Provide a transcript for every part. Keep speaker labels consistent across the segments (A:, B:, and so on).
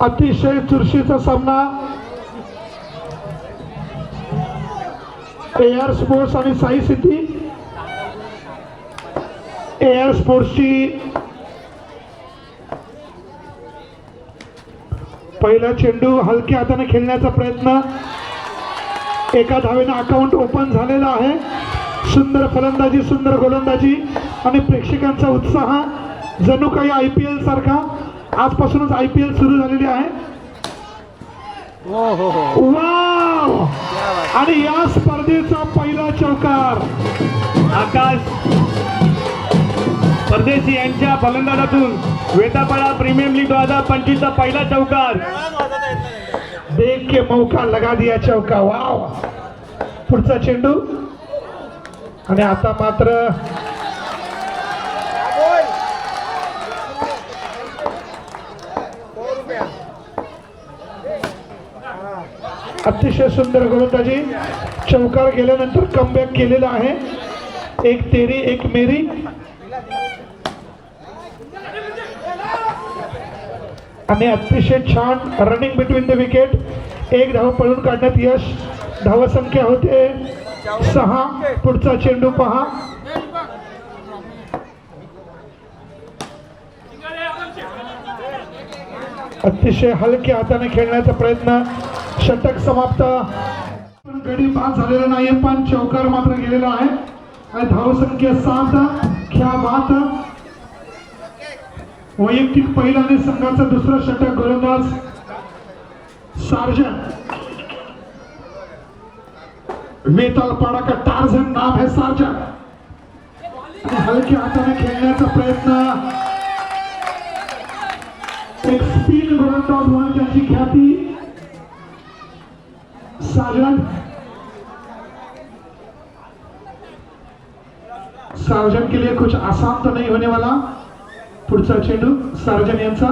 A: अतिशय चुरशीचा सामना. Air sports आणि साई सिटी. एअर स्पोर्ट्सची पहिला चेंडू हलक्या हाताने खेळण्याचा प्रयत्न. एका धावेनं अकाउंट ओपन झालेला आहे. सुंदर फलंदाजी सुंदर गोलंदाजी आणि प्रेक्षकांचा उत्साह. जणू काही आय पी एल सारखा. आजपासूनच आय पी एल सुरू झालेली आहे. आणि या स्पर्धेचा पहिला चौकार.
B: आकाश परदेशी यांच्या फलंदाजातून वेतापाडा प्रीमियम लीग दोन हजार पंचवीसचा पहिला चौकार.
A: देख के मौका लगा दिया चौका. वाव! पुढचा चेंडू. आणि आता मात्र अतिशय सुंदर गोलंदाजी चौकार गेल्यानंतर कमबॅक केलेला आहे. एक तेरी एक मेरी. आणि अतिशय छान रनिंग बिटवीन द विकेट एक धाव पळून काढण्यात यश. धावसंख्या होते सहा. पुढचा चेंडू पहा. अतिशय हलक्या हाताने खेळण्याचा प्रयत्न. षटक समाप्त. पण गडी बाद झालेला नाही पण चौकार मात्र गेलेला आहे. आणि धावसंख्या सात ख्या भात वैयक्तिक पहिला आणि संघाचा दुसरा षटक गोलंदाज सार्जन. मेताल पाडा का टार्झन नाम है सार्जन. हलक्या हाताने खेळण्याचा प्रयत्न. एक स्पिन गोलंदाज म्हणून त्याची ख्याती सार्जन सार्जन के लिए कुछ आसान तो नहीं होने वाला पुढचा चेंडू सार्जन यांचा.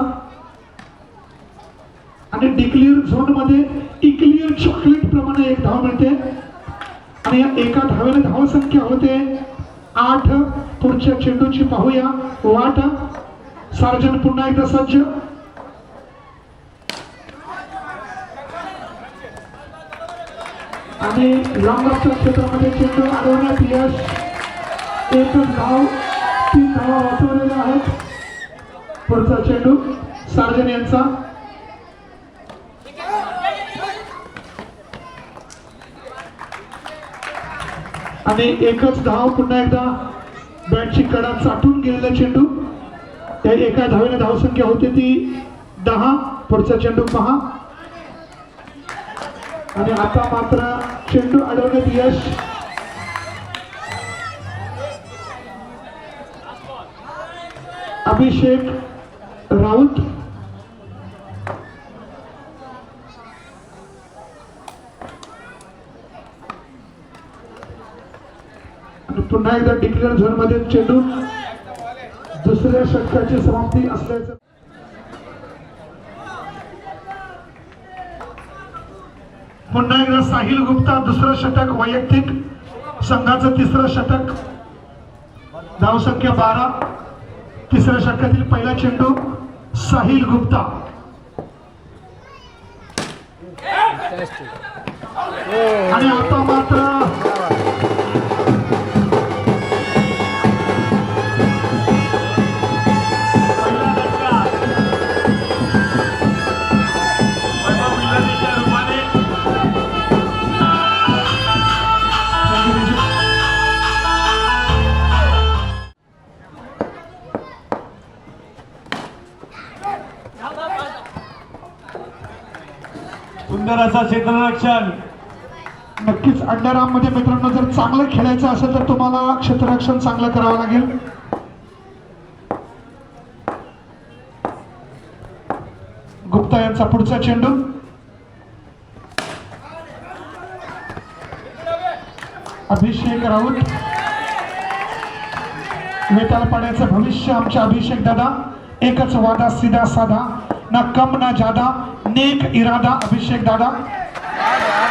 A: आणि डिक्लिअर झोनमध्ये इक्लिअर चॉकलेट प्रमाणे एक धाव मिळते. आणि या एका धावेने धावसंख्या होते आठ. पुढच्या चेंडूची पाहूया वाट. सार्जन पुन्हा एकदा सज्ज. आणि लांबच्या क्षेत्रामध्ये चेंडू अडवण्यात यश. एक धाव तीन धावा वाचवलेल्या आहेत. पुढचा चेंडू सार्जन यांचा. आणि एकच धाव पुन्हा एकदा बॅटची कडा चाटून गेलेला चेंडू. त्या एका धावेने धावसंख्या होती ती दहा. पुढचा चेंडू पहा. आणि आता मात्र यश अभिषेक राऊत पुन्हा एकदा डिक्लेअर झोनमध्ये चेंडू दुसऱ्या षटकाची समाप्ती असल्याचं पुन्हा एकदा साहिल गुप्ता दुसरं षटक वैयक्तिक संघाचं तिसरं षटक धावसंख्या बारा तिसऱ्या षटकातील पहिला चेंडू साहिल गुप्ता. आणि आता मात्र
B: अंडराचा क्षेत्ररक्षण
A: नक्कीच अंडरआर्ममध्ये मित्रांनो जर चांगलं खेळायचं असेल तर तुम्हाला क्षेत्ररक्षण चांगलं करावं लागेल. गुप्ता यांचा पुढचा चेंडू. अभिषेक राऊत. वेताल पाड्याचं भविष्य आमच्या अभिषेक दादा. एकच वादा सीधा साधा. ना कम ना जादा. नेक इरादा अभिषेक दादा.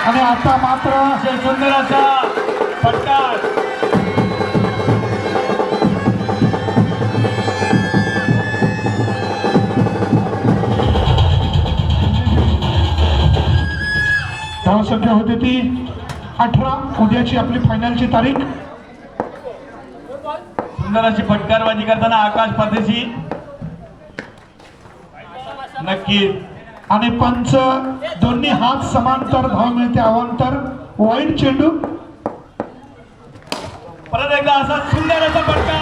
A: आणि आता मात्र
B: सुंदराचा असा फटकार.
A: संख्या होती ती अठरा उद्याची आपली फायनलची तारीख.
B: सुंदर अशी फटकारबाजी करताना आकाश परदेशी. नक्की.
A: आणि पंच दोन्ही हात समांतर धाव मिळते अवांतर. वाईट चेंडू.
B: परत एकदा असा सुंदर असा फटकार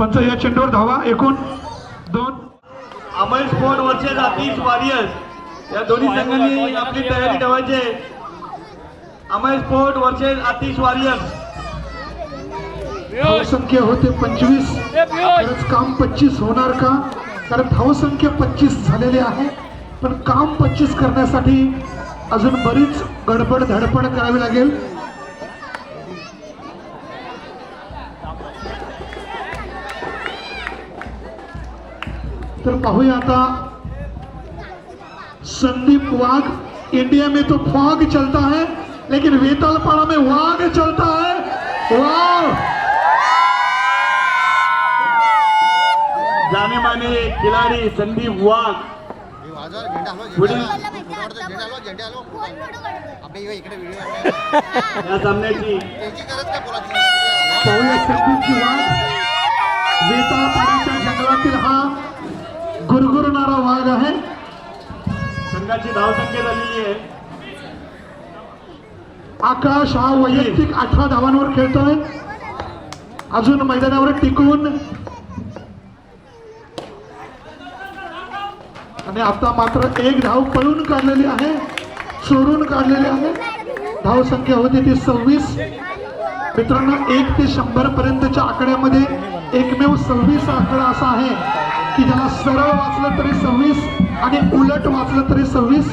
A: पंच या चेंडूवर धावा. एकूण दोन
B: Amay sport versus Atish warriors. या दोन्ही संघांनी आपली तयारी ठेवायची आहे. Amay sport versus Atish warriors.
A: धावसंख्या होते पंचवीस. खरंच काम पच्चीस होणार का? कारण धावसंख्या पच्चीस झालेली आहे. पण काम पच्चीस करण्यासाठी अजून बरीच गडबड धडपड करावी लागेल. तर पाहूया आता संदीप वाघ इंडिया में तो फॉग चलता है लेकिन वेतालपाड़ा में वाघ चलता है। वाह!
B: जाने माने खिलाडी संदीप वाघ। पुढील-
C: यो
B: सामन्याची
A: पाहूया संदीपची वाघ।
B: संघाची धावसंख्या झालेली आहे.
A: आकाश हा वैयक्तिक अठरा धावांवर खेळतोय. अजून मैदानावर टिकून. आणि आता मात्र एक धाव पळून काढलेली आहे. चोरून काढलेली आहे. धाव संख्या होती ती सव्वीस. मित्रांनो एक ते शंभर पर्यंतच्या आकड्यामध्ये एकमेव सव्वीस आकडा असा आहे. की ज्याला सरळ वाचलं तरी सव्वीस आणि उलट वाचलं तरी सव्वीस.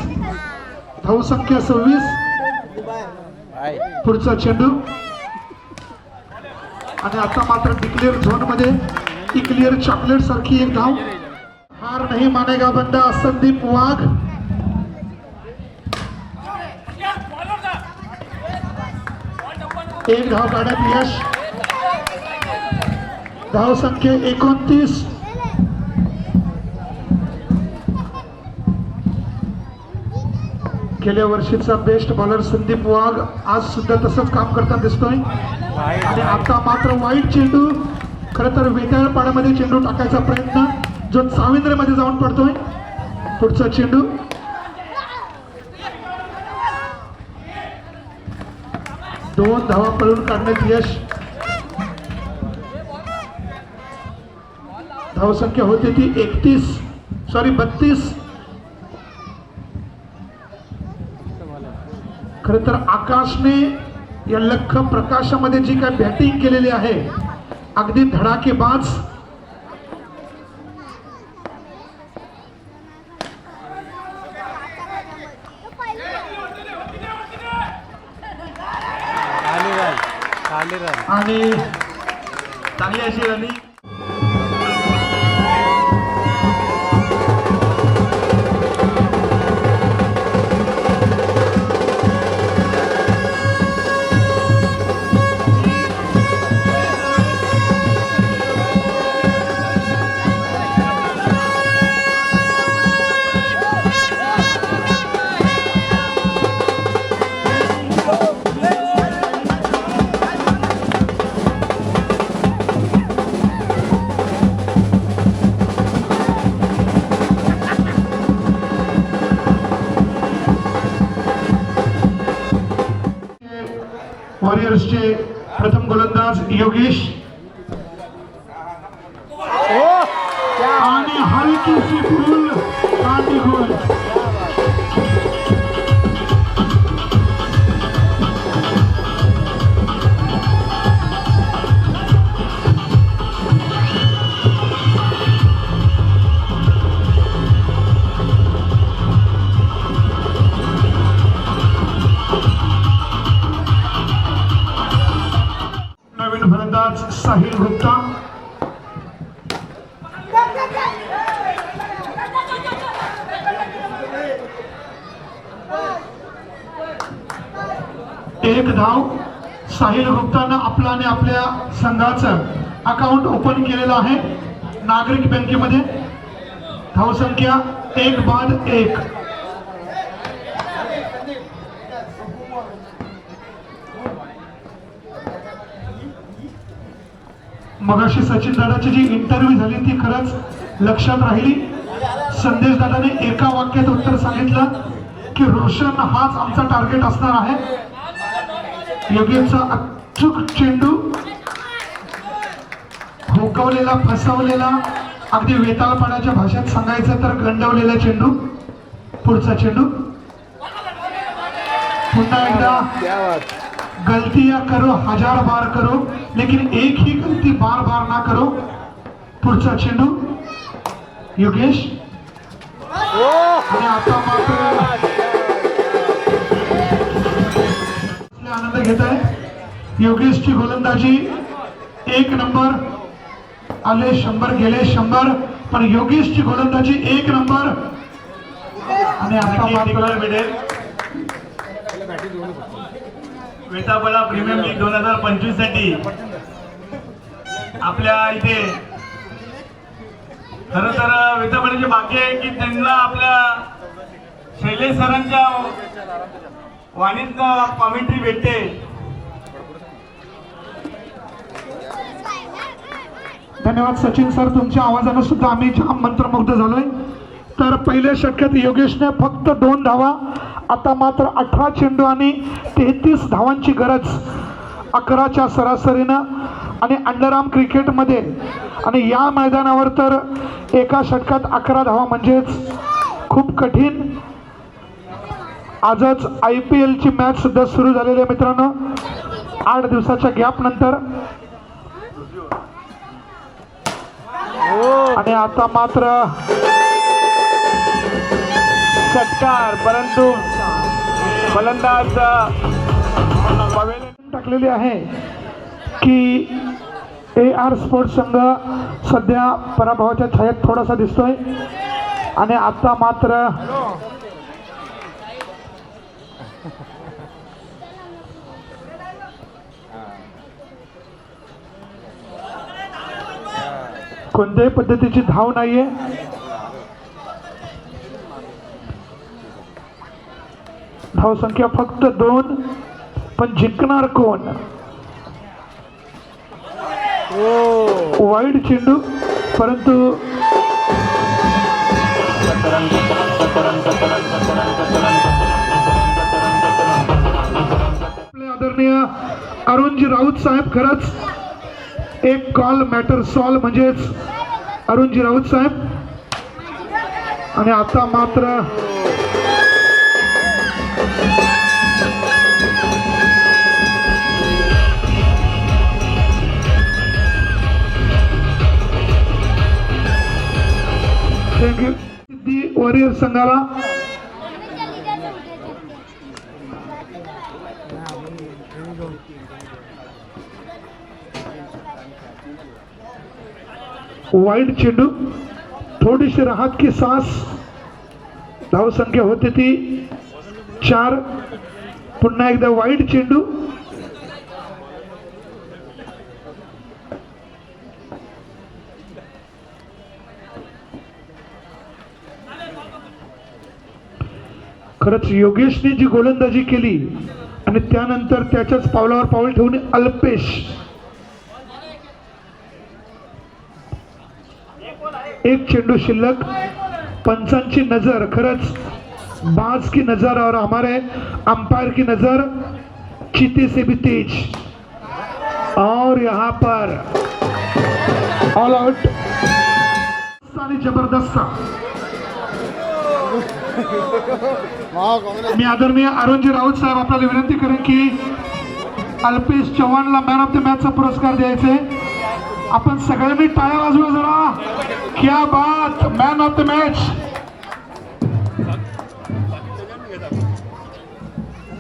A: धाव संख्या सव्वीस. पुढचा चेंडू. आणि आता मात्र डिक्लेअर झोनमध्ये डिक्लेअर चॉकलेट सारखी एक धाव. हार नाही मानेगा बंडा संदीप वाघ. एक धाव काढत यश. धाव संख्या एकोणतीस. गेल्या वर्षीचा बेस्ट बॉलर संदीप वाघ आज सुद्धा तसंच काम करताना दिसतोय. आणि आता मात्र वाईट चेंडू खरं तर वेताळपाड्यामध्ये चेंडू टाकायचा प्रयत्न जो चाविंद्रमध्ये जाऊन पडतोय. पुढचा चेंडू. दोन धावा पळून काढण्यात यश. धावसंख्या होती ती एकतीस सॉरी बत्तीस. खरं तर आकाशने या लख प्रकाशामध्ये जी काय बॅटिंग केलेली आहे अगदी धडाकेबाज वॉरियर्सचे प्रथम गोलंदाज योगेश. आणि हलकीशी फुल काठी गोल फलंदाज साहिल गुप्ता एक धाव साहिल गुप्तानं आपला आणि आपल्या संघाचं अकाउंट ओपन केलेलं आहे. नागरिक बँकेमध्ये. धावसंख्या एक बाद एक. मगाशी सचिन दादाची जी इंटरव्ह्यू झाली ती खरंच लक्षात राहिली. संदेश दादाने एका वाक्यात उत्तर सांगितलं की रोशन हाच आमचा टार्गेट असणार आहे. योगेशचा अचूक चेंडू हुकवलेला फसवलेला अगदी वेताळपणाच्या भाषेत सांगायचं तर गंडवलेला चेंडू पुढचा चेंडू. पुन्हा एकदा गलतियां करो हजार बार करो लेकिन एक ही गलती बार बार ना करो। पुढचा चेंडू योगेश। आणि आता मात्र आनंद घेत आहे। योगेशची गोलंदाजी एक नंबर। आले शंभर गेले शंभर पण योगेशची गोलंदाजी एक नंबर। आणि आता
B: मिळेल वेताबळा प्रीमियम लीग दोन हजार पंचवीससाठी आपल्या इथे खर तर वेताबळाची बाकी आहे की त्यांना आपल्या शैलेश सरांच्या वाणीत कॉमेंट्री भेटते.
A: धन्यवाद सचिन सर तुमच्या आवाजानं सुद्धा आम्ही जाम मंत्रमुग्ध झालोय. तर पहिल्या षटकात योगेशने फक्त दोन धावा. आता मात्र अठरा चेंडू आणि तेहतीस धावांची गरज अकराच्या सरासरीनं. आणि अंडरआर्म क्रिकेटमध्ये आणि या मैदानावर तर एका षटकात अकरा धावा म्हणजेच खूप कठीण. आजच आय पी एलची मॅच सुद्धा सुरू झालेली आहे मित्रांनो. आठ दिवसाच्या गॅपनंतर आणि आता मात्र
B: षटकार परंतु फलंदाज
A: टाकलेली आहे की ए आर स्पोर्ट्स संघ सध्या पराभवाच्या छायेत थोडासा दिसतोय. आणि आता मात्र कोणत्याही पद्धतीची धाव नाहीये. धावसंख्या फक्त दोन पण जिंकणार कोण? वाईट चेंडू परंतु आपले आदरणीय अरुणजी राऊत साहेब खरंच एक कॉल मॅटर सॉल्व म्हणजेच अरुणजी राऊत साहेब. आणि आता मात्र थँक्यू सिद्धी वॉरियर संघाला वाईट चेंडू थोडीशी राहत की सास. धावसंख्या होती ती चार. पुन्हा एकदा वाईट चेंडू खरंच योगेशने जी गोलंदाजी केली आणि त्यानंतर त्याच्याच पावलावर पाऊल ठेवून अल्पेश. एक चेंडू शिल्लक पंचांची नजर खरंच बाज की नजर और हमारे अंपायर की नजर चीते से भी तेज. और यहाँ पर ऑल आउट आणि जबरदस्त. मी आदरणीय अरुणजी राऊत साहेब आपल्याला विनंती करेन की अल्पेश चव्हाणला मॅन ऑफ द मॅचचा पुरस्कार द्यायचे. आपण सगळ्यांनी टाळ्या वाजवा जरा. क्या बात man of the match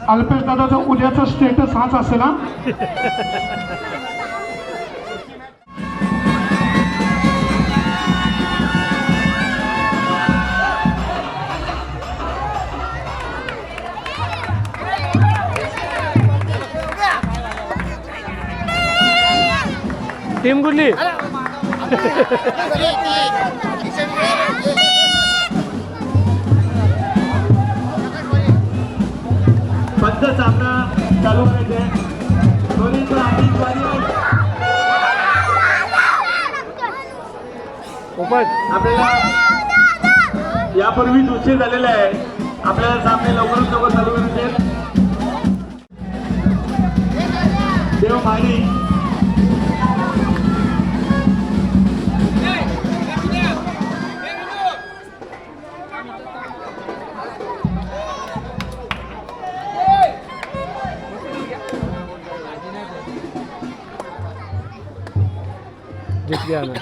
A: Alpesh दादाचा उद्याचा स्टेटस हाच असेल ना
D: टीम कुठली
B: बंद सामना चालू करायचे आपल्याला यापूर्वीच उशीर झालेला आहे. आपल्याला सामने लवकरच लवकर चालू करायचे देव माडी
D: मैं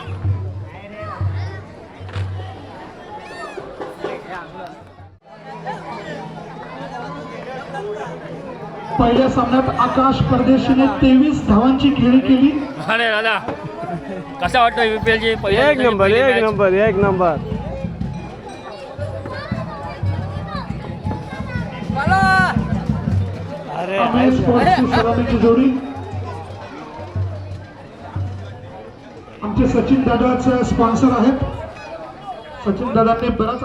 A: पहिल्या सामन्यात आकाश परदेशीने तेवीस धावांची खेळी केली.
E: अरे दादा कसा वाटतो VPL ची पहिली-
D: एक नंबर एक? नंबर एक नंबर. अरे
A: अमेय स्पोर्ट्सची सलामीची जोडी. आमचे सचिन दादाच स्पॉन्सर आहेत. सचिन दादांनी बराच